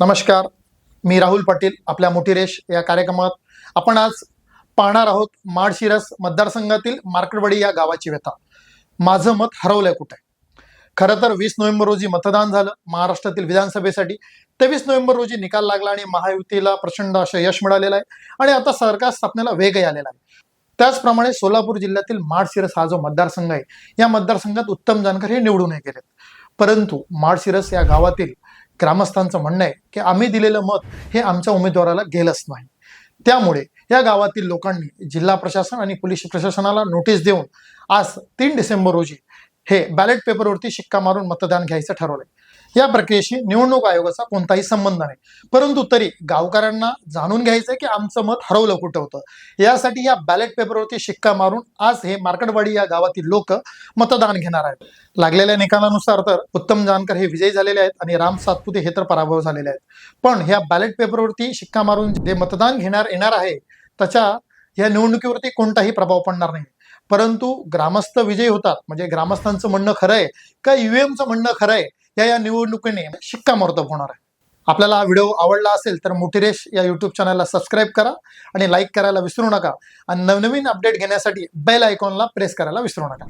नमस्कार मी राहुल पाटील आपल्या मोठी रेश या कार्यक्रमात. आपण आज पाहणार आहोत माडशिरस मतदारसंघातील मार्कडवाडी या गावाची व्यथा. माझं मत हरवलंय कुठे? खरं तर वीस नोव्हेंबर रोजी मतदान झालं महाराष्ट्रातील विधानसभेसाठी. तेवीस नोव्हेंबर रोजी निकाल लागला आणि महायुतीला प्रचंड असं यश मिळालेलं आहे. आणि आता सरकार स्थापनेला वेगही आलेला आहे. त्याचप्रमाणे सोलापूर जिल्ह्यातील माडशिरस हा जो मतदारसंघ आहे या मतदारसंघात उत्तम जानकर हे निवडून गेलेत. परंतु माडशिरस या गावातील ग्रामस्थांचं म्हणणं आहे की आम्ही दिलेलं मत हे आमच्या उमेदवाराला गेलंच नाही. त्यामुळे या गावातील लोकांनी जिल्हा प्रशासन आणि पोलीस प्रशासनाला नोटीस देऊन आज तीन डिसेंबर रोजी हे बॅलेट पेपरवरती शिक्का मारून मतदान घ्यायचं ठरवलंय. या प्रक्रियेशी निवडणूक आयोगाचा कोणताही संबंध नाही. परंतु तरी गावकऱ्यांना जाणून घ्यायचंय की आमचं मत हरवलं कुठं होतं. यासाठी या बॅलेट पेपरवरती शिक्का मारून आज हे मार्कडवाडी या गावातील लोक मतदान घेणार आहेत. लागलेल्या निकालानुसार तर उत्तम जानकर हे विजयी झालेले आहेत आणि राम सातपुते हे तर पराभव झालेले आहेत. पण ह्या बॅलेट पेपरवरती शिक्का मारून जे मतदान घेणार येणार आहे त्याच्या या निवडणुकीवरती कोणताही प्रभाव पडणार नाही. परंतु ग्रामस्थ विजयी होतात. म्हणजे ग्रामस्थांचं म्हणणं खरं आहे का ईव्हीएमचं म्हणणं खरं आहे? या या निवडणुकीने शिक्कामोर्तब होणार आहे. आपल्याला हा व्हिडिओ आवडला असेल तर मोटिरेश या यूट्यूब चॅनलला सबस्क्राईब करा आणि लाईक करायला विसरू नका. आणि नवनवीन अपडेट घेण्यासाठी बेल आयकॉनला प्रेस करायला विसरू नका.